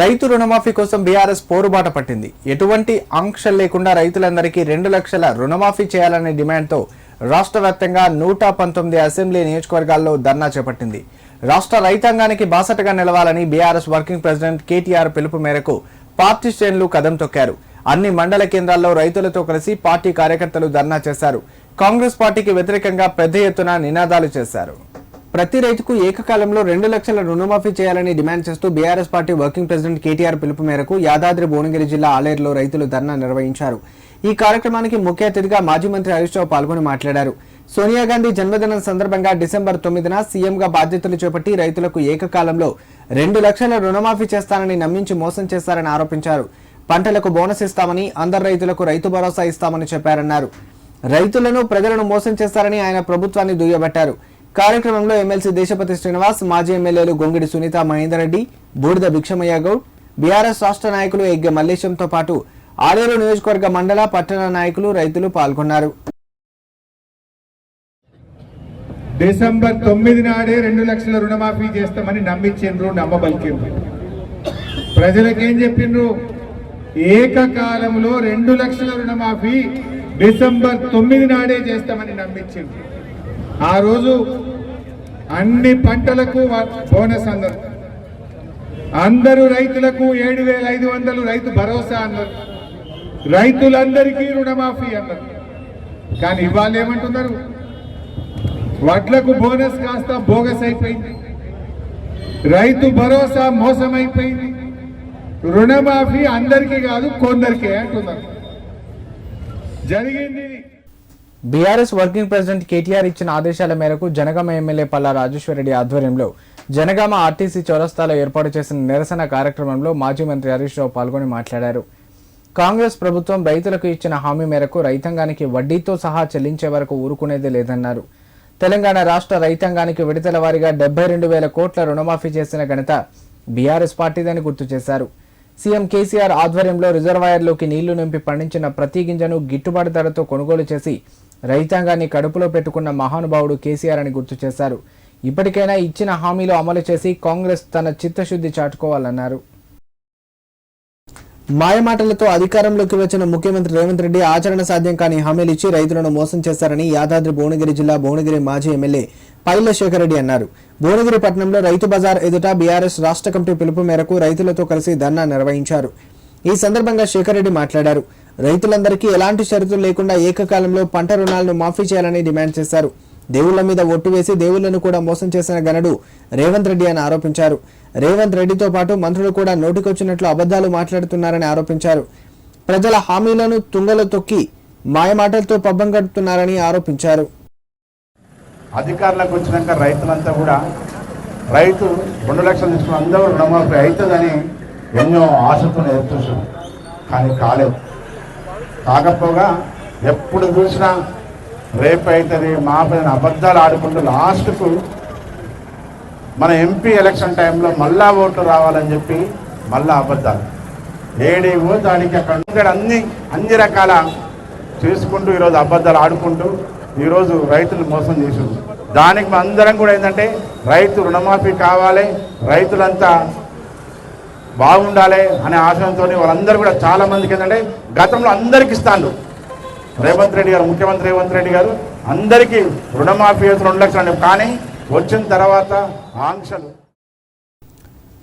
రైతు రుణమాఫీ కోసం బీఆర్ఎస్ పోరుబాట పట్టింది. ఎటువంటి ఆంక్షలు లేకుండా రైతులందరికీ రెండు లక్షల రుణమాఫీ చేయాలనే డిమాండ్తో రాష్ట్ర వ్యాప్తంగా నూట పంతొమ్మిది అసెంబ్లీ నియోజకవర్గాల్లో ధర్నా చేపట్టింది. రాష్ట్ర రైతాంగానికి బాసటగా నిలవాలని బీఆర్ఎస్ వర్కింగ్ ప్రెసిడెంట్ కేటీఆర్ పిలుపు మేరకు పార్టీ శ్రేణులు కదం తొక్కారు. అన్ని మండల కేంద్రాల్లో రైతులతో కలిసి పార్టీ కార్యకర్తలు ధర్నా చేశారు. కాంగ్రెస్ పార్టీకి వ్యతిరేకంగా పెద్ద ఎత్తున నినాదాలు చేశారు. ప్రతి రైతుకు ఏకకాలంలో రెండు లక్షల రుణమాఫీ చేయాలని డిమాండ్ చేస్తూ BRS party working president KTR పిలుపు మేరకు యాదాద్రి భువనగిరి జిల్లా ఆలేరులో రైతులు ధర్నా నిర్వహించారు. ఈ కార్యక్రమానికి ముఖ్య అతిథిగా మాజీ మంత్రి హరీష్ రావు పాల్గొని మాట్లాడారు. సోనియా గాంధీ జన్మదినం సందర్భంగా డిసెంబర్ తొమ్మిదిన సీఎంగా బాధ్యతలు చేపట్టి రైతులకు ఏకకాలంలో రెండు లక్షల రుణమాఫీ చేస్తానని నమ్మించి మోసం చేస్తారని ఆరోపించారు. పంటలకు బోనస్ ఇస్తామని అందరు రైతులకు రైతు భరోసా ఇస్తామని చెప్పారన్నారు. రైతులను ప్రజలను మోసం చేస్తారని ఆయన ప్రభుత్వాన్ని దుయ్యబట్టారు. కార్యక్రమంలో ఎమ్మెల్సీ దేశపతి శ్రీనివాస్ మాజీ ఎమ్మెల్యేలు గొంగిడి సునీత మహేందర్ రెడ్డి బూడిద భిక్షమయ్య గౌడ్ బీఆర్ఎస్ రాష్ట్ర నాయకులు ఎగ్గె మల్లేశంతో పాటు ఆలేరు నియోజకవర్గ మండల పట్టణ నాయకులు రైతులు పాల్గొన్నారు. డిసెంబర్ తొమ్మిది నాడే రెండు లక్షల రుణమాఫీ చేస్తామని నమ్మించిండ్రు నమ్మబలికిండ్రు. ప్రజలకేం చెప్పిండ్రు? ఏకకాలంలో రెండు లక్షల రుణమాఫీ డిసెంబర్ తొమ్మిది నాడే చేస్తామని నమ్మించిండ్రు. ఆ రోజు అన్ని పంటలకు బోనస్ అన్నారు అందరూ రైతులకు ఏడు వేల ఐదు వందలు రైతు భరోసా అన్నారు రైతులందరికీ రుణమాఫీ అన్నారు కానీ ఇవాళ ఏమంటున్నారు? వడ్లకు బోనస్ కాస్త బోగస్ అయిపోయింది. రైతు భరోసా మోసమైపోయింది. రుణమాఫీ అందరికీ కాదు కొందరికే అంటున్నారు. జరిగింది బీఆర్ఎస్ వర్కింగ్ ప్రెసిడెంట్ కేటీఆర్ ఇచ్చిన ఆదేశాల మేరకు జనగామ ఎమ్మెల్యే పల్లా రాజేశ్వరరెడ్డి ఆధ్వర్యంలో జనగామ ఆర్టీసీ చౌరస్తాలో ఏర్పాటు చేసిన నిరసన కార్యక్రమంలో మాజీ మంత్రి హరీష్ రావు పాల్గొని మాట్లాడారు. కాంగ్రెస్ ప్రభుత్వం రైతులకు ఇచ్చిన హామీ మేరకు రైతాంగానికి వడ్డీతో సహా చెల్లించే వరకు ఊరుకునేది లేదన్నారు. తెలంగాణ రాష్ట్ర రైతాంగానికి విడతల వారీగా డెబ్బై రెండు వేల కోట్ల రుణమాఫీ చేసిన ఘనత బీఆర్ఎస్ పార్టీదని గుర్తు చేశారు. సీఎం కేసీఆర్ ఆధ్వర్యంలో రిజర్వాయర్లోకి నీళ్ళు నింపి పండించిన ప్రతి గింజను గిట్టుబాటు ధరతో కొనుగోలు చేసి రైతాంగాన్ని కడుపులో పెట్టుకున్న మహానుభావుడు కేసీఆర్ అని గుర్తు చేశారు. ఇప్పటికైనా ఇచ్చిన హామీలు అమలు చేసి కాంగ్రెస్ తన చిత్తశుద్ధి చాటుకోవాలన్నారు. మాయమాటలతో అధికారంలోకి వచ్చిన ముఖ్యమంత్రి రేవంత్ రెడ్డి ఆచరణ సాధ్యం కాని హామీలు ఇచ్చి రైతులను మోసం చేశారని యాదాద్రి భువనగిరి జిల్లా భువనగిరి మాజీ ఎమ్మెల్యే పైల శేఖరరెడ్డి అన్నారు. భువనగిరి పట్టణంలో రైతు బజార్ ఎదుట బీఆర్ఎస్ రాష్ట్ర కమిటీ పిలుపు మేరకు రైతులతో కలిసి ధర్నా నిర్వహించారు. ఈ సందర్భంగా శేఖరెడ్డి మాట్లాడారు. రైతులందరికీ ఎలాంటి షరతులు లేకుండా ఏకకాలంలో పంట రుణాలను మాఫీ చేయాలని డిమాండ్ చేశారు. దేవుళ్ళ మీద ఒట్టు వేసి దేవుళ్ళను కూడా మోసం చేసిన గనుడు రేవంత్ రెడ్డి అని ఆరోపించారు. రేవంత్ రెడ్డితో పాటు మంత్రులు కూడా నోటికొచ్చినట్లు అబద్ధాలు మాట్లాడుతున్నారని ఆరోపించారు. ప్రజల హామీలను తుంగలో తొక్కి మాయమాటలతో పబ్బం గడుపుతున్నారని ఆరోపించారు. అధికారులకు వచ్చినాక రైతులంతా కూడా రైతు రెండు లక్షలు తీసుకుని అందరూ రుణమాఫీ అవుతుందని ఎన్నో ఆశతో ఎదుర్కొంటారు కానీ కాలేదు. కాకపోగా ఎప్పుడు చూసినా రేపు అవుతుంది మాపై అబద్ధాలు ఆడుకుంటూ లాస్ట్కు మన ఎంపీ ఎలక్షన్ టైంలో మళ్ళా ఓట్లు రావాలని చెప్పి మళ్ళా అబద్ధాలు. ఏడేవో దానికి అక్కడ ఇక్కడ అన్ని అన్ని రకాల చేసుకుంటూ ఈరోజు అబద్ధాలు ఆడుకుంటూ ఈరోజు రైతులు మోసం చేసింది దానికి అందరం కూడా ఏంటంటే రైతు రుణమాఫీ కావాలి రైతులంతా బాగుండాలి అనే ఆశయంతో వాళ్ళందరూ కూడా చాలా మందికి ఏంటంటే గతంలో అందరికి ఇస్తాను రేవంత్ రెడ్డి గారు ముఖ్యమంత్రి రేవంత్ రెడ్డి గారు అందరికీ రుణమాఫీ రెండు లక్షలు కానీ వచ్చిన తర్వాత ఆంక్షలు.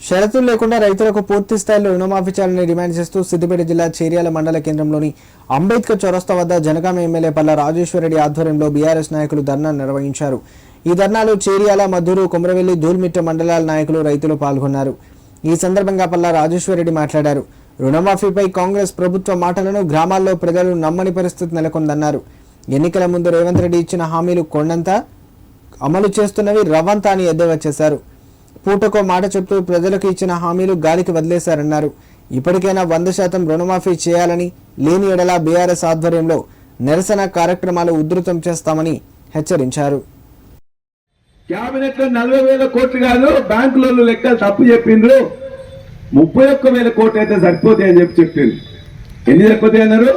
షరతులు లేకుండా రైతులకు పూర్తి స్థాయిలో రుణమాఫీ చేయాలని డిమాండ్ చేస్తూ సిద్దిపేట జిల్లా చేర్యాల మండల కేంద్రంలోని అంబేద్కర్ చౌరస్తా వద్ద జనగామ ఎమ్మెల్యే పల్ల రాజేశ్వరరెడ్డి ఆధ్వర్యంలో బీఆర్ఎస్ నాయకులు ధర్నా నిర్వహించారు. ఈ ధర్నాలో చేర్యాల మధురు కుమ్రవెల్లి ధూల్మిట్ట మండలాల నాయకులు రైతులు పాల్గొన్నారు. ఈ సందర్భంగా పల్లా రాజేశ్వరరెడ్డి మాట్లాడారు. రుణమాఫీపై కాంగ్రెస్ ప్రభుత్వ మాటలను గ్రామాల్లో ప్రజలు నమ్మని పరిస్థితి నెలకొందన్నారు. ఎన్నికల ముందు రేవంత్ రెడ్డి ఇచ్చిన హామీలు కొండంత అమలు చేస్తున్నవి రవంత అని ఎద్దేవా చేశారు. పూటకో మాట చెప్తూ ప్రజలకు ఇచ్చిన హామీలు గాలికి వదిలేశారన్నారు. ఇప్పటికైనా వంద శాతం రుణమాఫీ చేయాలని లేని ఎడల బీఆర్ఎస్ ఆధ్వర్యంలో నిరసన కార్యక్రమాలు ఉధృతం చేస్తామని హెచ్చరించారు. క్యాబినెట్లో నలభై వేల కోట్లు కాదు బ్యాంకులో లెక్కలు తప్పు చెప్పిండ్రు. ముప్పై ఒక్క వేల కోట్లు అయితే సరిపోతాయి అని చెప్పి చెప్పింది ఎన్ని సరిపోతాయి అన్నారు?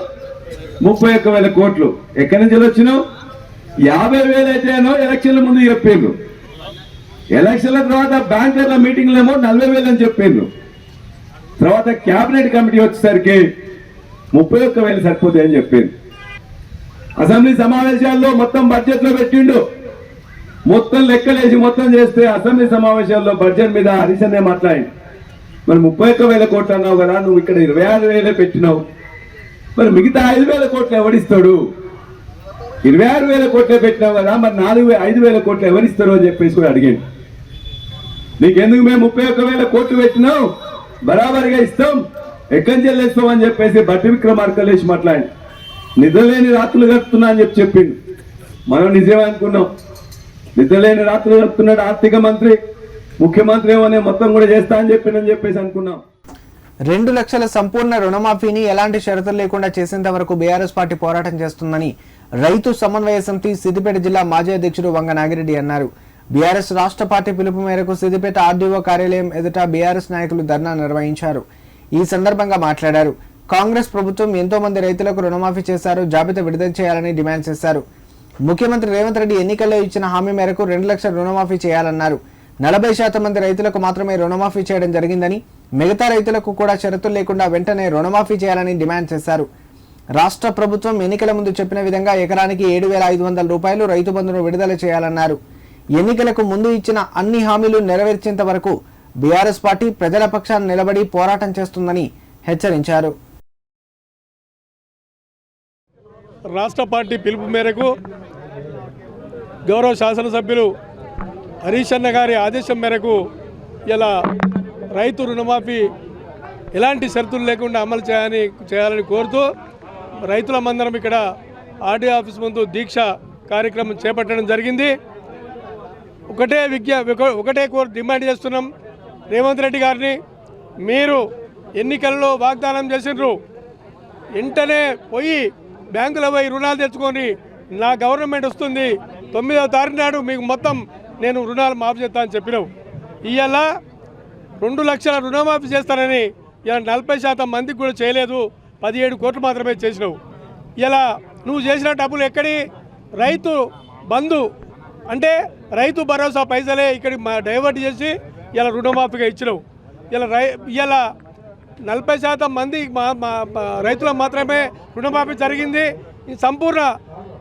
ముప్పై ఒక్క వేల కోట్లు. ఎక్కడి నుంచి వచ్చినావు? యాభై వేలు అయితేనో ఎలక్షన్ల ముందు చెప్పిండ్రు ఎలక్షన్ల తర్వాత బ్యాంకర్ల మీటింగ్లు ఏమో నలభై వేలు అని చెప్పిండ్రు తర్వాత క్యాబినెట్ కమిటీ వచ్చేసరికి ముప్పై ఒక్క వేలు సరిపోతాయని చెప్పింది అసెంబ్లీ సమావేశాల్లో మొత్తం బడ్జెట్లో పెట్టిండు. మొత్తం లెక్కలేసి మొత్తం చేస్తే అసెంబ్లీ సమావేశాల్లో బడ్జెట్ మీద హరిశనే మాట్లాడి మరి ముప్పై ఒక్క వేల కోట్లు అన్నావు కదా నువ్వు ఇక్కడ ఇరవై ఆరు వేలే పెట్టినావు. మరి మిగతా ఐదు వేల కోట్లు ఎవరిస్తాడు ఇరవై ఆరు వేల కోట్లే పెట్టినావు కదా మరి నాలుగు ఐదు వేల కోట్లు ఎవరిస్తారు అని చెప్పేసి కూడా అడిగాను నీకెందుకు మేము ముప్పై ఒక్క వేల కోట్లు పెట్టినావు? బరాబరిగా ఇస్తాం. ఎక్కడి నుంచి వెళ్ళేస్తాం అని చెప్పేసి బట్టి విక్రమార్కలు వేసి మాట్లాడి నిద్రలేని రాత్రులు గడుపుతున్నా అని చెప్పి చెప్పిండు. మనం నిజమే అనుకున్నాం. నిద్రలేని రాత్రులు గడుపుతున్నాడు ఆర్థిక మంత్రి ముఖ్యమంత్రి ఏమనే మొత్తం కూడా చేస్తా అని చెప్పిండని చెప్పేసి అనుకున్నాం. రెండు లక్షల సంపూర్ణ రుణమాఫీని ఎలాంటి షరతులు లేకుండా చేసేంత వరకు బీఆర్ఎస్ పార్టీ పోరాటం చేస్తుందని రైతు సమన్వయ సమితి సిద్దిపేట జిల్లా మాజీ అధ్యక్షుడు వంగ నాగిరెడ్డి అన్నారు. బీఆర్ఎస్ రాష్ట్ర పార్టీ పిలుపు మేరకు సిద్దిపేట ఆర్డీఓ కార్యాలయం ఎదుట బీఆర్ఎస్ నాయకులు ధర్నా నిర్వహించారు. ఈ సందర్భంగా మాట్లాడారు. కాంగ్రెస్ ప్రభుత్వం ఎంతో మంది రైతులకు రుణమాఫీ చేశారు జాబితా విడుదల చేయాలని డిమాండ్ చేశారు. ముఖ్యమంత్రి రేవంత్ రెడ్డి ఎన్నికల్లో ఇచ్చిన హామీ మేరకు రెండు లక్షల రుణమాఫీ చేయాలన్నారు. నలభై శాతం మంది రైతులకు మాత్రమే రుణమాఫీ చేయడం జరిగిందని మిగతా రైతులకు కూడా షరతులు లేకుండా వెంటనే రుణమాఫీ చేయాలని డిమాండ్ చేశారు. రాష్ట్ర ప్రభుత్వం ఎన్నికల ముందు చెప్పిన విధంగా ఎకరానికి ఏడు వేల ఐదు వందల రూపాయలు రైతు బంధును విడుదల చేయాలన్నారు. ఎన్నికలకు ముందు ఇచ్చిన అన్ని హామీలు నెరవేర్చేంత వరకు బీఆర్ఎస్ పార్టీ ప్రజల పక్షాన్ని నిలబడి పోరాటం చేస్తుందని హెచ్చరించారు. రాష్ట్ర పార్టీ పిలుపు మేరకు గౌరవ శాసనసభ్యులు హరీష్ అన్న గారి ఆదేశం మేరకు ఇలా రైతు రుణమాఫీ ఎలాంటి షరతులు లేకుండా అమలు చేయాలని చేయాలని కోరుతూ రైతుల మందరం ఇక్కడ ఆర్డీ ఆఫీస్ ముందు దీక్ష కార్యక్రమం చేపట్టడం జరిగింది. ఒకటే విజ్ఞ ఒక- ఒకటే కోరు డిమాండ్ చేస్తున్నాం. రేవంత్ రెడ్డి గారిని మీరు ఎన్నికల్లో వాగ్దానం చేసిండ్రు వెంటనే పోయి బ్యాంకులో పోయి రుణాలు తెచ్చుకొని నా గవర్నమెంట్ వస్తుంది. తొమ్మిదవ తారీఖు నాడు మీకు మొత్తం నేను రుణాలు మాఫీ చేస్తానని చెప్పినావు. ఇవాళ రెండు లక్షల రుణమాఫీ చేస్తానని ఇలా నలభై శాతం మందికి కూడా చేయలేదు. పదిహేడు కోట్లు మాత్రమే చేసినావు. ఇలా నువ్వు చేసిన డబ్బులు ఎక్కడి? రైతు బంధు అంటే రైతు భరోసా పైసలే ఇక్కడికి మా డైవర్ట్ చేసి ఇలా రుణమాఫీగా ఇచ్చినావు. ఇలా రై ఇలా నలభై శాతం మంది మా మా రైతులకు మాత్రమే రుణమాఫీ జరిగింది. సంపూర్ణ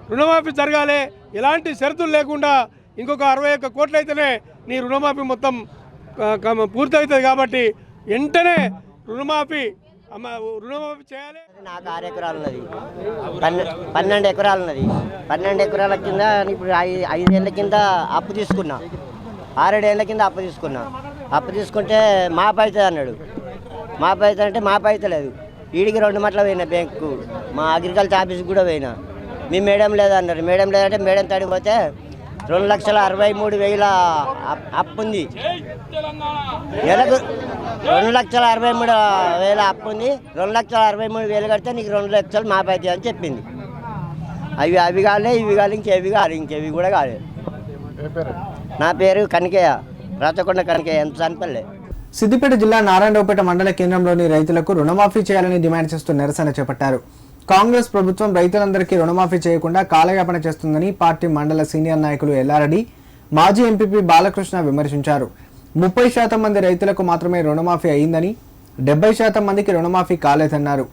రుణమాఫీ జరగాలి. ఎలాంటి షరతులు లేకుండా ఇంకొక అరవై ఒక్క కోట్లు అయితేనే నీ రుణమాఫీ మొత్తం పూర్తవుతుంది కాబట్టి వెంటనే రుణమాఫీ రుణమాఫీ చేయాలి. నాకు ఆరు ఎకరాలు ఉన్నది పన్నెండు ఎకరాలు ఉన్నది పన్నెండు ఎకరాల కింద ఇప్పుడు ఐ- ఐదేళ్ళ కింద అప్పు తీసుకున్నా. ఆరేడేళ్ళ కింద అప్పు తీసుకున్నా. అప్పు తీసుకుంటే మాపు అవుతుంది అన్నాడు. మాపు అవుతుంది అంటే మాపు అవుతలేదు వీడికి రెండు మట్ల పోయినా బ్యాంకు. మా అగ్రికల్చర్ ఆఫీస్కి కూడా పోయినా. మీ మేడం లేదన్నారు మేడం లేదంటే మేడం తడికి పోతే రెండు లక్షల అరవై మూడు వేల అప్- అప్పు ఉంది. నెలకు రెండు లక్షల అరవై మూడు వేల అప్పు ఉంది. రెండు లక్షల అరవై మూడు వేలు కడితే నీకు రెండు లక్షలు మాపైతే అని చెప్పింది. అవి అవి కాలే ఇవి కాలే ఇంకేవి కాదు ఇంకేవి కూడా కాలే. నా పేరు కనికయ్య. రాచకొండ కనికయ్య. ఎంత చనిపల్లే సిద్దిపేట జిల్లా నారాయణరావుపేట మండల కేంద్రంలోని రైతులకు రుణమాఫీ చేయాలని డిమాండ్ చేస్తూ నిరసన చేపట్టారు. కాంగ్రెస్ ప్రభుత్వం రైతులందరికీ రుణమాఫీ చేయకుండా కాలయాపన చేస్తుందని పార్టీ మండల సీనియర్ నాయకులు ఎల్లారెడ్డి మాజీ ఎంపీపీ బాలకృష్ణ విమర్శించారు. ముప్పై శాతం మంది రైతులకు మాత్రమే రుణమాఫీ అయిందని డెబ్బై శాతం మందికి రుణమాఫీ కాలేదన్నారు.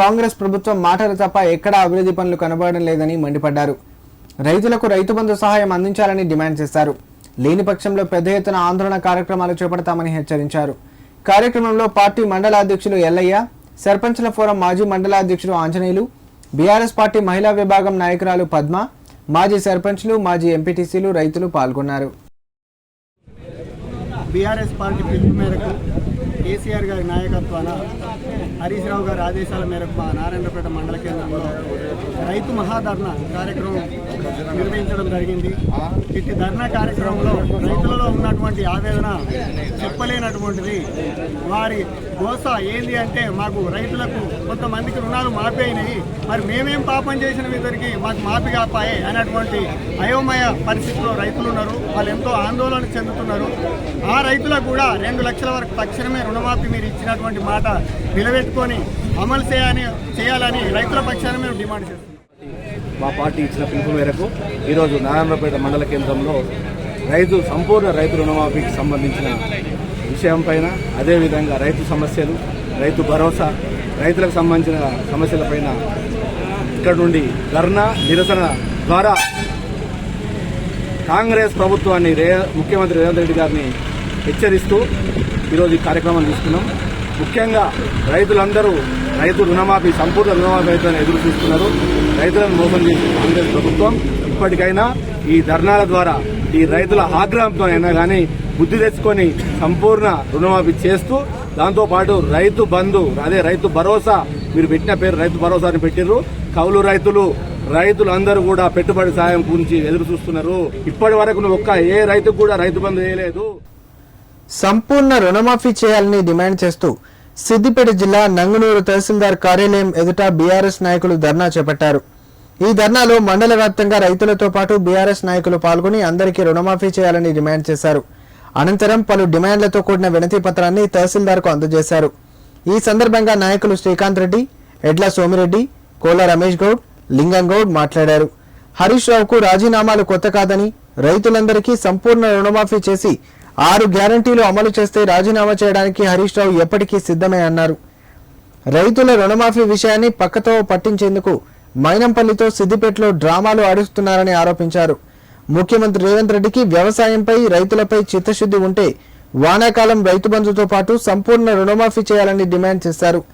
కాంగ్రెస్ ప్రభుత్వం మాటలు తప్ప ఎక్కడా అభివృద్ధి పనులు కనబడడం లేదని మండిపడ్డారు. రైతులకు రైతు బంధు సహాయం అందించాలని డిమాండ్ చేశారు. లేని పక్షంలో పెద్ద ఎత్తున ఆందోళన కార్యక్రమాలు చేపడతామని హెచ్చరించారు. కార్యక్రమంలో పార్టీ మండల అధ్యక్షులు ఎల్లయ్య సర్పంచ్ల ఫోరం మాజీ మండలాధ్యక్షులు ఆంజనేయులు బీఆర్ఎస్ పార్టీ మహిళా విభాగం నాయకురాలు పద్మ మాజీ సర్పంచ్లు మాజీ ఎంపీటీసీలు రైతులు పాల్గొన్నారు. బీఆర్ఎస్ పార్టీ పిలుపు మేరకు కేసీఆర్ గారి నాయకత్వాన హరీష్ రావు గారి ఆదేశాల మేరకు మా నారాయణపేట మండల కేంద్రంలో రైతు మహాధర్నా కార్యక్రమం నిర్వహించడం జరిగింది. ఇట్టి ధర్నా కార్యక్రమంలో రైతులలో ఉన్నటువంటి ఆవేదన చెప్పలేనటువంటిది. వారి గోస ఏంది అంటే మాకు రైతులకు కొంతమందికి రుణాలు మాఫీ అయినాయి. మరి మేమేం పాపం చేసిన ఇద్దరికి? మాకు మాఫీ కాపాయే అనేటువంటి అయోమయ పరిస్థితిలో రైతులు ఉన్నారు. వాళ్ళు ఎంతో ఆందోళన చెందుతున్నారు. ఆ రైతులకు కూడా రెండు లక్షల వరకు తక్షణమే రుణమాఫీ మీరు ఇచ్చినటువంటి మాట నిలబెట్టుకొని అమలు చేయాలని చేయాలని రైతుల పక్షాన మేము డిమాండ్ చేస్తున్నాం. మా పార్టీ ఇచ్చిన పిలుపు మేరకు ఈరోజు నారాయణపేట మండల కేంద్రంలో రైతు సంపూర్ణ రైతు రుణమాఫీకి సంబంధించిన విషయం పైన అదేవిధంగా రైతు సమస్యలు రైతు భరోసా రైతులకు సంబంధించిన సమస్యలపైన ఇక్కడ నుండి ధర్నా నిరసన ద్వారా కాంగ్రెస్ ప్రభుత్వాన్ని రే ముఖ్యమంత్రి రేవంత్ రెడ్డి గారిని హెచ్చరిస్తూ ఈరోజు ఈ కార్యక్రమం తీసుకున్నాం. ముఖ్యంగా రైతులందరూ రైతు రుణమాఫీ సంపూర్ణ రుణమాఫీ అయితే ఎదురు చూస్తున్నారు. రైతులను మోసం చేసిన కాంగ్రెస్ ప్రభుత్వం. ఇప్పటికైనా ఈ ధర్నాల ద్వారా ఈ రైతుల ఆగ్రహంతో అయినా కానీ బుద్ధి తెచ్చుకొని సంపూర్ణ రుణమాఫీ చేస్తూ దాంతోపాటు రైతు బంధు అదే రైతు భరోసా మీరు పెట్టిన పేరు రైతు భరోసా అని పెట్టిర్రు. కౌలు రైతులు రైతులందరూ కూడా పెట్టుబడి సాయం గురించి ఎదురు చూస్తున్నారు. ఇప్పటి వరకు నువ్వు ఒక్క ఏ రైతుకు కూడా రైతు బంధు చేయలేదు సంపూర్ణ రుణమాఫీ చేయాలని డిమాండ్ చేస్తూ సిద్దిపేట జిల్లా నంగునూరు తహసీల్దార్ కార్యాలయం ఎదుట బీఆర్ఎస్ నాయకులు ధర్నా చేపట్టారు. ఈ ధర్నాలో మండల వ్యాప్తంగా రైతులతో పాటు బీఆర్ఎస్ నాయకులు పాల్గొని అందరికీ రుణమాఫీ చేయాలని డిమాండ్ చేశారు. అనంతరం పలు డిమాండ్లతో కూడిన వినతి పత్రాన్ని తహసీల్దార్కు అందజేశారు. ఈ సందర్భంగా నాయకులు శ్రీకాంత్ రెడ్డి ఎడ్ల సోమిరెడ్డి కోల రమేష్ గౌడ్ లింగం గౌడ్ మాట్లాడారు. హరీష్ రావుకు రాజీనామాలు కొత్త కాదని రైతులందరికీ సంపూర్ణ రుణమాఫీ చేసి ఆరు గ్యారంటీలు అమలు చేస్తే రాజీనామా చేయడానికి హరీష్ రావు ఎప్పటికీ సిద్ధమే అన్నారు. రైతుల రుణమాఫీ విషయాన్ని పక్కతో పట్టించేందుకు మైనంపల్లితో సిద్దిపేటలో డ్రామాలు ఆడుస్తున్నారని ఆరోపించారు. ముఖ్యమంత్రి రేవంత్ రెడ్డికి వ్యవసాయంపై రైతులపై చిత్తశుద్ధి ఉంటే వానాకాలం రైతు బంధుతో పాటు సంపూర్ణ రుణమాఫీ చేయాలని డిమాండ్ చేశారు.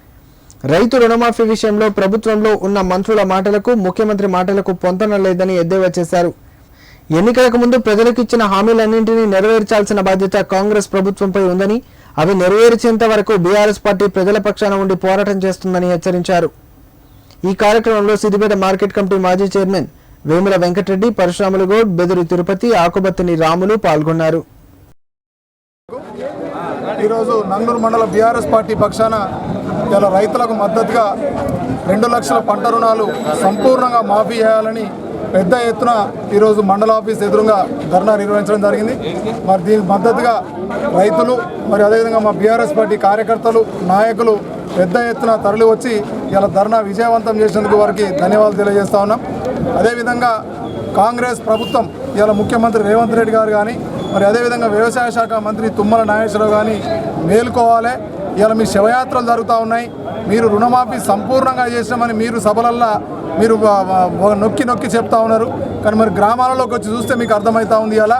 రైతు రుణమాఫీ విషయంలో ప్రభుత్వంలో ఉన్న మంత్రుల మాటలకు ముఖ్యమంత్రి మాటలకు పొంతన లేదని ఎద్దేవా చేశారు. ఎన్నికలకు ముందు ప్రజలకు ఇచ్చిన హామీలన్నింటినీ నెరవేర్చాల్సిన బాధ్యత కాంగ్రెస్ ప్రభుత్వంపై ఉందని అవి నెరవేర్చేంత వరకు బీఆర్ఎస్ పార్టీ ప్రజల పక్షాన ఉండి పోరాటం చేస్తుందని హెచ్చరించారు. ఈ కార్యక్రమంలో సిద్దిపేట మార్కెట్ కమిటీ మాజీ చైర్మన్ వేముల వెంకటరెడ్డి పరశురాములు గౌడ్ బెదురు తిరుపతి ఆకుబత్తిని రాములు పాల్గొన్నారు. ఈరోజు నల్లూరు మండల బీఆర్ఎస్ పార్టీ పక్షాన ఇలా రైతులకు మద్దతుగా రెండు లక్షల పంట రుణాలు సంపూర్ణంగా మాఫీ చేయాలని పెద్ద ఎత్తున ఈరోజు మండల ఆఫీస్ ఎదురుగా ధర్నా నిర్వహించడం జరిగింది. మరి దీనికి మద్దతుగా రైతులు మరి అదేవిధంగా మా బీఆర్ఎస్ పార్టీ కార్యకర్తలు నాయకులు పెద్ద ఎత్తున తరలి వచ్చి ఇలా ధర్నా విజయవంతం చేసినందుకు వారికి ధన్యవాదాలు తెలియజేస్తా ఉన్నాం. అదేవిధంగా కాంగ్రెస్ ప్రభుత్వం ఇలా ముఖ్యమంత్రి రేవంత్ రెడ్డి గారు కానీ మరి అదేవిధంగా వ్యవసాయ శాఖ మంత్రి తుమ్మల నాగేశ్వరరావు కానీ మేలుకోవాలి. ఇలా మీ శవయాత్రలు జరుగుతూ ఉన్నాయి. మీరు రుణమాఫీ సంపూర్ణంగా చేసినామని మీరు సభలల్లో మీరు నొక్కి నొక్కి చెప్తా ఉన్నారు. కానీ మరి గ్రామాలలోకి వచ్చి చూస్తే మీకు అర్థమవుతా ఉంది ఇలా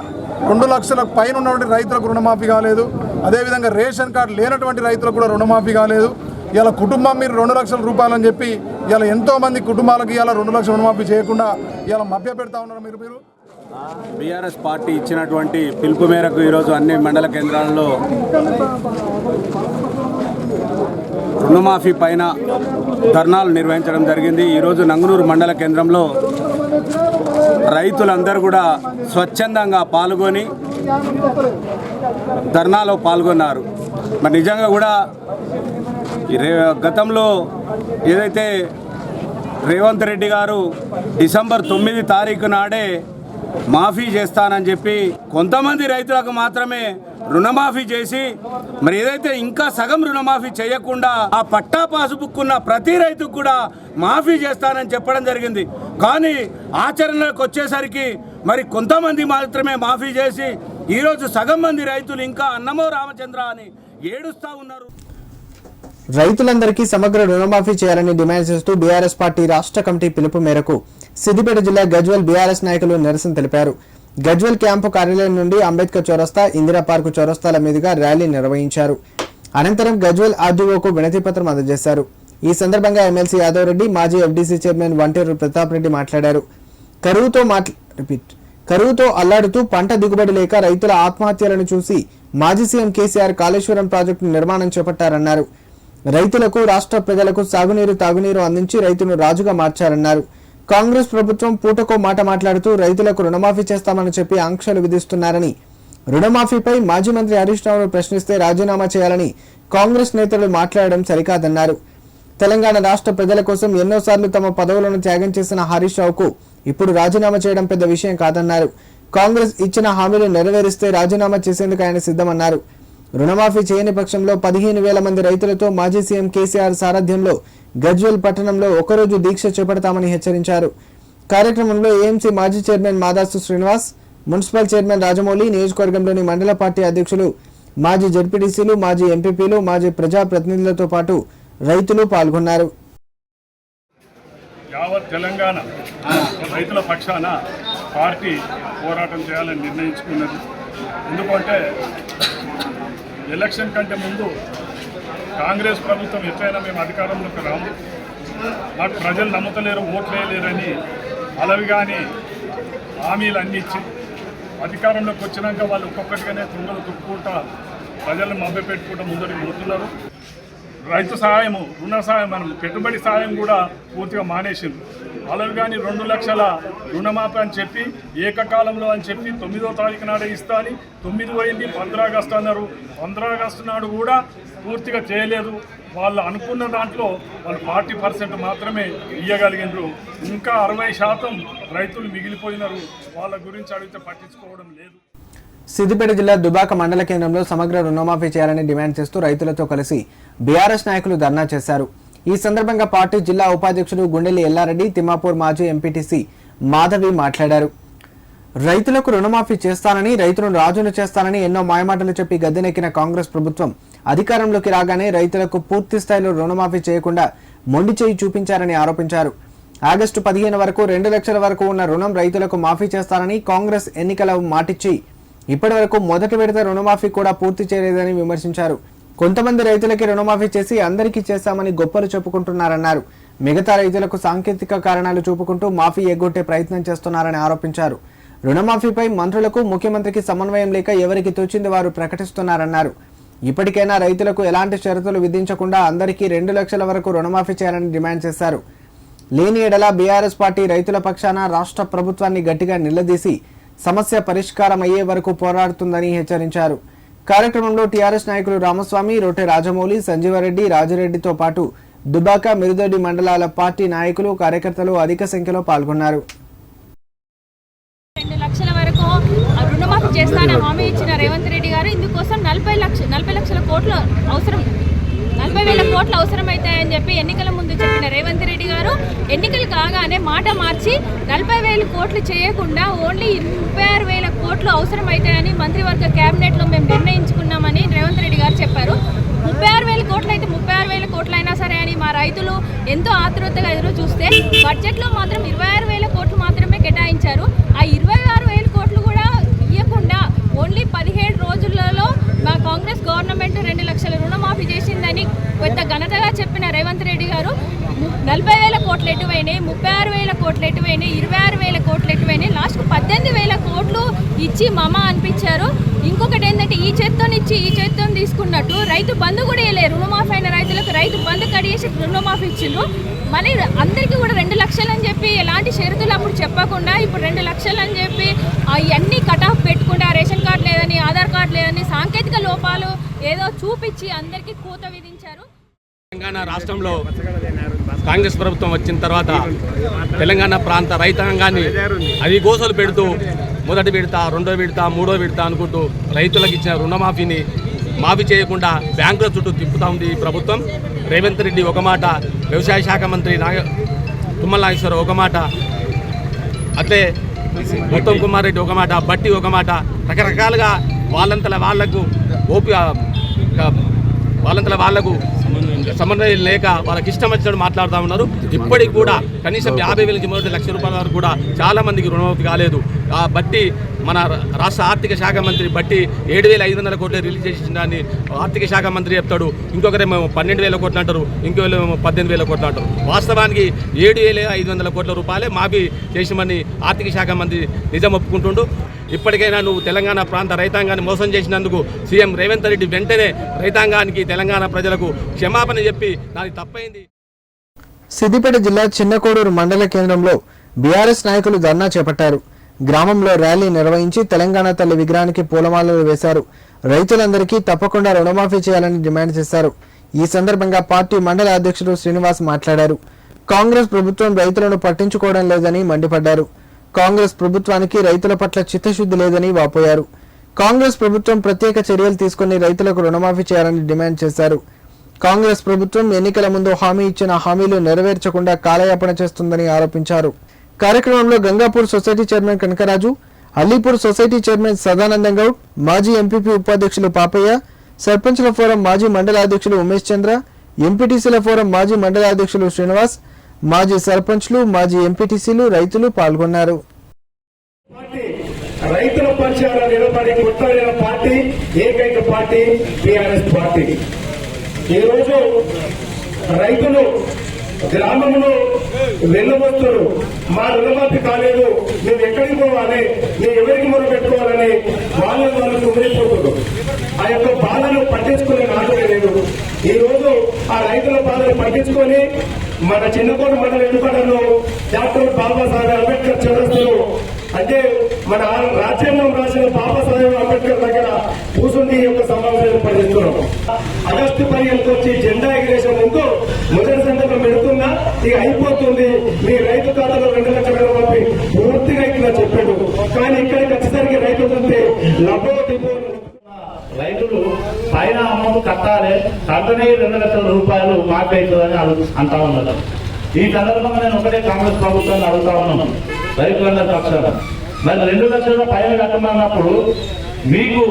రెండు లక్షలకు పైన ఉన్నటువంటి రైతులకు రుణమాఫీ కాలేదు. అదేవిధంగా రేషన్ కార్డు లేనటువంటి రైతులకు కూడా రుణమాఫీ కాలేదు. ఇలా కుటుంబం మీరు రెండు లక్షల రూపాయలని చెప్పి ఇలా ఎంతో మంది కుటుంబాలకు ఇలా రెండు లక్షల రుణమాఫీ చేయకుండా ఇలా మభ్య పెడతా ఉన్నారు మీరు మీరు. బీఆర్ఎస్ పార్టీ ఇచ్చినటువంటి పిలుపు మేరకు ఈరోజు అన్ని మండల కేంద్రాల్లో రుణమాఫీ పైన ధర్నాలు నిర్వహించడం జరిగింది. ఈరోజు నంగునూరు మండల కేంద్రంలో రైతులందరూ కూడా స్వచ్ఛందంగా పాల్గొని ధర్నాలో పాల్గొన్నారు. మరి నిజంగా కూడా గతంలో ఏదైతే రేవంత్ రెడ్డి గారు డిసెంబర్ తొమ్మిది తారీఖు నాడే మాఫీ చేస్తానని చెప్పి కొంతమంది రైతులకు మాత్రమే రుణమాఫీ చేసి మరి ఏదైతే ఇంకా సగం రుణమాఫీ చేయకుండా ఆ పట్టా పాసుబుక్ ఉన్న ప్రతి రైతుకు కూడా మాఫీ చేస్తానని చెప్పడం జరిగింది. కానీ ఆచరణలోకి వచ్చేసరికి మరి కొంతమంది మాత్రమే మాఫీ చేసి ఈరోజు సగం మంది రైతులు ఇంకా అన్నమో రామచంద్ర అని ఏడుస్తూ ఉన్నారు. రైతులందరికీ సమగ్ర రుణమాఫీ చేయాలని డిమాండ్ చేస్తూ బీఆర్ఎస్ పార్టీ రాష్ట్ర కమిటీ పిలుపు మేరకు సిద్దిపేట జిల్లా గజ్వల్ బీఆర్ఎస్ నాయకులు నిరసన తెలిపారు. గజ్వల్ క్యాంపు కార్యాలయం నుండి అంబేద్కర్ చౌరస్తా ఇందిరా పార్కు చౌరస్తాల మీదుగా ర్యాలీ నిర్వహించారు. అనంతరం గజ్వల్ ఆర్డీఓకు వినతి పత్రం అందజేశారు. ఈ సందర్భంగా ఎమ్మెల్సీ యాదవ్ రెడ్డి మాజీ ఎఫ్డీసీ చైర్మన్ వంటేరు ప్రతాప్ రెడ్డి మాట్లాడారు. కరువుతో మాట్లా రిపీట్ కరువుతో అల్లాడుతూ పంట దిగుబడి లేక రైతుల ఆత్మహత్యలను చూసి మాజీ సీఎం కేసీఆర్ కాళేశ్వరం ప్రాజెక్టు నిర్మాణం చేపట్టారన్నారు. రైతులకు రాష్ట్ర ప్రజలకు సాగునీరు తాగునీరు అందించి రైతును రాజుగా మార్చారన్నారు. కాంగ్రెస్ ప్రభుత్వం పూటకో మాట మాట్లాడుతూ రైతులకు రుణమాఫీ చేస్తామని చెప్పి ఆంక్షలు విధిస్తున్నారని. రుణమాఫీపై మాజీ మంత్రి హరీష్ రావును ప్రశ్నిస్తే రాజీనామా చేయాలని కాంగ్రెస్ నేతలు మాట్లాడడం సరికాదన్నారు. తెలంగాణ రాష్ట్ర ప్రజల కోసం ఎన్నోసార్లు తమ పదవులను త్యాగం చేసిన హరీష్ రావుకు ఇప్పుడు రాజీనామా చేయడం పెద్ద విషయం కాదన్నారు. కాంగ్రెస్ ఇచ్చిన హామీలు నెరవేరిస్తే రాజీనామా చేసేందుకు ఆయన సిద్ధమన్నారు. రుణమాఫీ చేయని పక్షంలో పదిహేను వేల మంది రైతులతో మాజీ సీఎం కేసీఆర్ సారథ్యంలో గజ్వెల్ పట్టణంలో ఒకరోజు దీక్ష చేపడతామని హెచ్చరించారు. కార్యక్రమంలో ఏఎంసీ మాజీ chairman Madasu Srinivas municipal chairman Rajamouli నియోజకవర్గంలోని మండల పార్టీ అధ్యక్షులు మాజీ జడ్పీటీసీలు మాజీ ఎంపీపీలు మాజీ ప్రజాప్రతినిధులతో పాటు రైతులు పాల్గొన్నారు. యావత్ తెలంగాణ రైతుల పక్షాన పార్టీ పోరాటం చేయాలని నిర్ణయించుకున్నది. ఎందుకంటే ఎలక్షన్ కంటే ముందు కాంగ్రెస్ ప్రభుత్వం ఎట్లయినా మేము అధికారంలోకి రాము. మాకు ప్రజలు నమ్ముతలేరు ఓట్లేయలేరని అలవిగాని హామీలు అన్ని ఇచ్చి అధికారంలోకి వచ్చినాక వాళ్ళు ఒక్కొక్కటిగానే తుంగలు తుక్కుంటా ప్రజలను మభ్యపెట్టుకుంటూ ముందరికి పోతున్నారు రైతు సహాయము రుణ సహాయం మనం పెట్టుబడి సహాయం కూడా పూర్తిగా మానేసింది అలరు కానీ రెండు లక్షల రుణమాఫీ అని చెప్పి ఏకకాలంలో అని చెప్పి తొమ్మిదో తారీఖు నాడే ఇస్తా అని తొమ్మిది పోయింది పంద్రా ఆగస్టు అన్నారు. పంద్రా ఆగస్టు నాడు కూడా పూర్తిగా చేయలేదు. వాళ్ళు అనుకున్న దాంట్లో వాళ్ళు ఫార్టీ పర్సెంట్ మాత్రమే ఇయ్యగలిగినారు ఇంకా అరవై శాతం రైతులు మిగిలిపోయినారు. వాళ్ళ గురించి అడిగితే పట్టించుకోవడం లేదు. సిద్దిపేట జిల్లా దుబాక మండల కేంద్రంలో సమగ్ర రుణమాఫీ చేయాలని డిమాండ్ చేస్తూ రైతులతో కలిసి బీఆర్ఎస్ నాయకులు ధర్నా చేశారు. ఈ సందర్భంగా పార్టీ జిల్లా ఉపాధ్యక్షుడు గుండెల్లి ఎల్లారెడ్డి తిమ్మాపూర్ మాజీ ఎంపీటీసీ మాధవి మాట్లాడారు. రైతులకు రుణమాఫీ చేస్తానని రైతులను రాజును చేస్తానని ఎన్నో మాయమాటలు చెప్పి గద్దెనెక్కిన కాంగ్రెస్ ప్రభుత్వం అధికారంలోకి రాగానే రైతులకు పూర్తి స్థాయిలో రుణమాఫీ చేయకుండా మొండి చేయి చూపించారని ఆరోపించారు. ఆగస్టు పదిహేను వరకు రెండు లక్షల వరకు ఉన్న రుణం రైతులకు మాఫీ చేస్తానని కాంగ్రెస్ ఎన్నికల మాటిచ్చి ఇప్పటి వరకు మొదటి విడత రుణమాఫీ కూడా పూర్తి చేయలేదని విమర్శించారు. కొంతమంది రైతులకి రుణమాఫీ చేసి అందరికీ చేశామని గొప్పలు చెప్పుకుంటున్నారన్నారు. మిగతా రైతులకు సాంకేతిక కారణాలు చూపుకుంటూ మాఫీ ఎగ్గొట్టే ప్రయత్నం చేస్తున్నారని ఆరోపించారు. రుణమాఫీపై మంత్రులకు ముఖ్యమంత్రికి సమన్వయం లేక ఎవరికి తోచింది వారు ప్రకటిస్తున్నారన్నారు. ఇప్పటికైనా రైతులకు ఎలాంటి షరతులు విధించకుండా అందరికీ రెండు లక్షల వరకు రుణమాఫీ చేయాలని డిమాండ్ చేశారు. లేని ఎడల బీఆర్ఎస్ పార్టీ రైతుల పక్షాన రాష్ట్ర ప్రభుత్వాన్ని గట్టిగా నిలదీసి సమస్య పరిష్కారం అయ్యే వరకు పోరాడుతుందని హెచ్చరించారు. కార్యక్రమంలో టీఆర్ఎస్ నాయకులు రామస్వామి రొట్టె రాజమౌళి సంజీవారెడ్డి రాజరెడ్డితో పాటు దుబాక మిరుదొడ్డి మండలాల పార్టీ నాయకులు కార్యకర్తలు అధిక సంఖ్యలో పాల్గొన్నారు. రెండు లక్షల వరకు రుణమాఫీ చేస్తానని హామీ ఇచ్చిన రేవంత్ రెడ్డి గారు ఇందుకోసం నలభై లక్ష నలభై లక్షల కోట్లు అవసరం. ముప్పై వేల కోట్లు అవసరమవుతాయని చెప్పి ఎన్నికల ముందు చెప్పిన రేవంత్ రెడ్డి గారు ఎన్నికలు కాగానే మాట మార్చి నలభై వేల కోట్లు చేయకుండా ఓన్లీ ముప్పై ఆరు వేల కోట్లు అవసరమవుతాయని మంత్రివర్గ క్యాబినెట్లో మేము నిర్ణయించుకున్నామని రేవంత్ రెడ్డి గారు చెప్పారు. ముప్పై ఆరు వేల కోట్లు అయితే ముప్పై ఆరు వేల కోట్లు అయినా సరే అని మా రైతులు ఎంతో ఆతృతగా ఎదురు చూస్తే బడ్జెట్లో మాత్రం ఇరవై ఆరు వేల కోట్లు మాత్రమే కేటాయించారు. ఆ ఇరవై ఆరు వేల కోట్లు కూడా ఇవ్వకుండా ఓన్లీ పది కాంగ్రెస్ గవర్నమెంట్ రెండు లక్షల రుణమాఫీ చేసిందని పెద్ద ఘనతగా చెప్పిన రేవంత్ రెడ్డి గారు. నలభై వేల కోట్లు ఎటువైనాయి ముప్పై ఆరు వేల కోట్లు ఎటువైనాయి ఇరవై ఆరు వేల కోట్లు ఎటువైనాయి లాస్ట్ పద్దెనిమిది వేల కోట్లు ఇచ్చి మమ అనిపించారు. ఇంకొకటి ఏంటంటే ఈ చేత్తో ఇచ్చి ఈ చేత్తో తీసుకున్నట్టు రైతు బంధు కూడా వేయలేదు. రుణమాఫీ అయిన రైతులకు రైతు బంధు కడిగేసి రుణమాఫీ ఇచ్చిండ్రు. మళ్ళీ అందరికీ కూడా రెండు లక్షలు అని చెప్పి ఎలాంటి షరతులు అప్పుడు చెప్పకుండా ఇప్పుడు రెండు లక్షలు అని చెప్పి అవన్నీ కట్ ఆఫ్ పెట్టుకుంటే ఆ రేషన్ కార్డు లేదని ఆధార్ కార్డు లేదని సాంకేతిక లోపాలు ఏదో చూపించి అందరికీ కూత విధించారు. తెలంగాణ రాష్ట్రంలో కాంగ్రెస్ ప్రభుత్వం వచ్చిన తర్వాత తెలంగాణ ప్రాంత రైతాంగాన్ని అది గోసలు పెడుతూ మొదటి విడత రెండో విడత మూడో విడత అనుకుంటూ రైతులకు ఇచ్చిన రుణమాఫీని మాఫీ చేయకుండా బ్యాంకుల చుట్టూ తిప్పుతా ఉంది ఈ ప్రభుత్వం. రేవంత్ రెడ్డి ఒక మాట వ్యవసాయ శాఖ మంత్రి నాగ తుమ్మల నాగేశ్వరరావు ఒక మాట అట్లే ఉత్తమ్ కుమార్ రెడ్డి ఒక మాట బట్టి ఒక మాట. రకరకాలుగా వాళ్ళంతల వాళ్ళకు ఓపిక వాళ్ళంతల వాళ్ళకు సమన్వయం లేక వాళ్ళకి ఇష్టం వచ్చినట్టు మాట్లాడుతూ ఉన్నారు. ఇప్పటికి కూడా కనీసం యాభై వేల నుంచి మొదటి లక్ష రూపాయల వరకు కూడా చాలా మందికి రుణమాఫీ కాలేదు. బట్టి మన రాష్ట్ర ఆర్థిక శాఖ మంత్రి బట్టి ఏడు వేల ఐదు వందల కోట్లు రిలీజ్ చేసిందని ఆర్థిక శాఖ మంత్రి చెప్తాడు ఇంకొకరేమో పన్నెండు వేల కోట్లు అంటారు ఇంకొకరేమో పద్దెనిమిది వేల కోట్లు అంటారు. వాస్తవానికి ఏడు వేల ఐదు వందల కోట్ల రూపాయలే మాఫీ చేసిమని ఆర్థిక శాఖ మంత్రి నిజం ఒప్పుకుంటుండు. ఇప్పటికైనా నువ్వు తెలంగాణ ప్రాంత రైతాంగాన్ని మోసం చేసినందుకు సీఎం రేవంత్ రెడ్డి వెంటనే రైతాంగానికి తెలంగాణ ప్రజలకు క్షమాపణ చెప్పి నాది తప్పైంది. సిద్దిపేట జిల్లా చిన్నకోడూరు మండల కేంద్రంలో బీఆర్ఎస్ నాయకులు ధర్నా చేపట్టారు. గ్రామంలో ర్యాలీ నిర్వహించి తెలంగాణ తల్లి విగ్రహానికి పూలమాలలు వేశారు. రైతులందరికీ తప్పకుండా రుణమాఫీ చేయాలని డిమాండ్ చేశారు. ఈ సందర్భంగా పార్టీ మండల అధ్యక్షుడు శ్రీనివాస్ మాట్లాడారు. కాంగ్రెస్ ప్రభుత్వం రైతులను పట్టించుకోవడం లేదని మండిపడ్డారు. కాంగ్రెస్ ప్రభుత్వానికి రైతుల పట్ల చిత్తశుద్ధి లేదని వాపోయారు. కాంగ్రెస్ ప్రభుత్వం ప్రత్యేక చర్యలు తీసుకుని రైతులకు రుణమాఫీ చేయాలని డిమాండ్ చేశారు. కాంగ్రెస్ ప్రభుత్వం ఎన్నికల ముందు హామీ ఇచ్చిన హామీలు నెరవేర్చకుండా కాలయాపన చేస్తుందని ఆరోపించారు. కార్యక్రమంలో Gangapur society chairman Kanakaraju Alipur society chairman Sadanandam Goud మాజీ ఎంపీపీ ఉపాధ్యక్షులు పాపయ్య సర్పంచ్ల ఫోరం మాజీ మండల అధ్యక్షులు ఉమేష్ చంద్ర ఎంపీటీసీల ఫోరం మాజీ మండల అధ్యక్షులు శ్రీనివాస్ మాజీ సర్పంచ్లు మాజీ ఎంపీటీసీలు రైతులు పాల్గొన్నారు. రైతుల పక్షాన నిలబడి కొట్టలేని పార్టీ ఏకైక పార్టీ టిఆర్ఎస్ పార్టీ. ఈ రోజు రైతులు గ్రామంలో వెళ్ళబోతున్నారు. మా రుణమాఫీ కాలేదు. మేము ఎక్కడికి పోవాలి? మేము ఎవరికి మొదలు పెట్టుకోవాలని వాళ్ళు వాళ్ళు కుమిలిపోతున్నారు ఆ యొక్క బాధను పట్టించుకునే నాదుడే లేదు ఈ రోజు ఆ రైతుల బాధను పట్టించుకొని మన చిన్నకోట మండల ఎన్నికలలో డాక్టర్ బాబాసాహెబ్ అంబేద్కర్ చౌరస్తులు అంటే మన రాజ్యాంగం రాసిన బాబాసాహెబ్ అంబేద్కర్ దగ్గర కూర్చుండి ఈ యొక్క సమావేశం ఏర్పడిస్తున్నాం ఆగస్టు పర్యంతం వచ్చి జెండా ఎగిరేసే ముందు మొదటి సందర్భం పెడుతున్నా ఇక అయిపోతుంది మీ రైతు ఖాతాలో రెండు లక్షల రూపాయలు పూర్తిగా ఇక్కడ చెప్పాడు కానీ ఇక్కడికి వచ్చేసరికి రైతు చూస్తే లభో దిబో రైతులు పైన అమౌంట్ అతనే రెండు లక్షల రూపాయలు మాకు అవుతుందని అడుగు అంటా ఉన్నారు ఈ సందర్భంగా నేను ఒకటే కాంగ్రెస్ ప్రభుత్వాన్ని అడుగుతా ఉన్నాను. రైతులందరి పక్షాన. మరి రెండు లక్షల పైన కట్టమన్నప్పుడు మీకు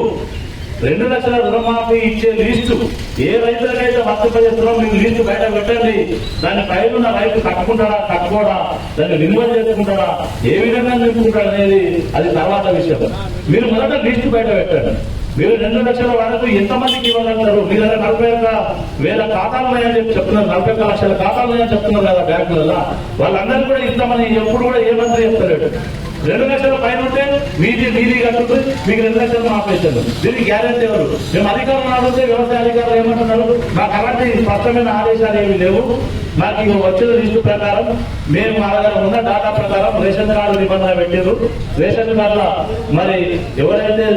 రెండు లక్షల రుణమాఫీ ఇచ్చే లిస్టు ఏ రైతులకైతే వర్తింపజేస్తున్నారో మీకు లిస్టు బయట పెట్టండి. దాని పైన ఉన్న రైతు కట్టుకుంటాడా కట్టుకోడా దాన్ని విలువ చేసుకుంటాడా ఏ విధంగా నిలుపుకుంటాడు అనేది అది తర్వాత విషయం. మీరు మొదట లిస్టు బయట పెట్టండి. మీరు రెండు లక్షల వరకు ఎంతమందికి ఇవ్వగలుగుతారు మీ నలభై ఒక్క వేల ఖాతాలు ఉన్నాయని చెప్పి చెప్తున్నారు. నలభై ఒక్క లక్షల ఖాతాలు ఉన్నాయని చెప్తున్నారు కదా బ్యాంకులలో వాళ్ళందరూ కూడా ఇస్తామని ఎప్పుడు కూడా ఏ మంత్రి చెప్తలేడు. రెండు లక్షల పైన ఉంటే మీది మీది కట్టుకుంటే మీకు రెండు లక్షలు ఆపేశారు దీనికి గ్యారెంటీ ఎవరు? మేము అధికారులు అడిగితే వ్యవసాయ అధికారులు ఏమంటున్నారు? మాకు అలాంటి స్పష్టమైన ఆదేశాలు ఏమి లేవు. మాకు ఇక వచ్చిన లిస్టు ప్రకారం మేము మా దగ్గర ఉన్న డాటా ప్రకారం రేషన్ కార్డు నిబంధన పెట్టారు రేషన్ కార్డుల మరి ఎవరైతే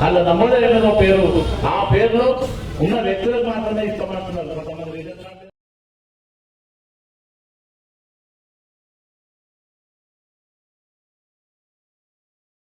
వాళ్ళ నమోదైనదో పేరు ఆ పేరులో ఉన్న వ్యక్తులకు మాత్రమే ఇస్తామంటున్నారు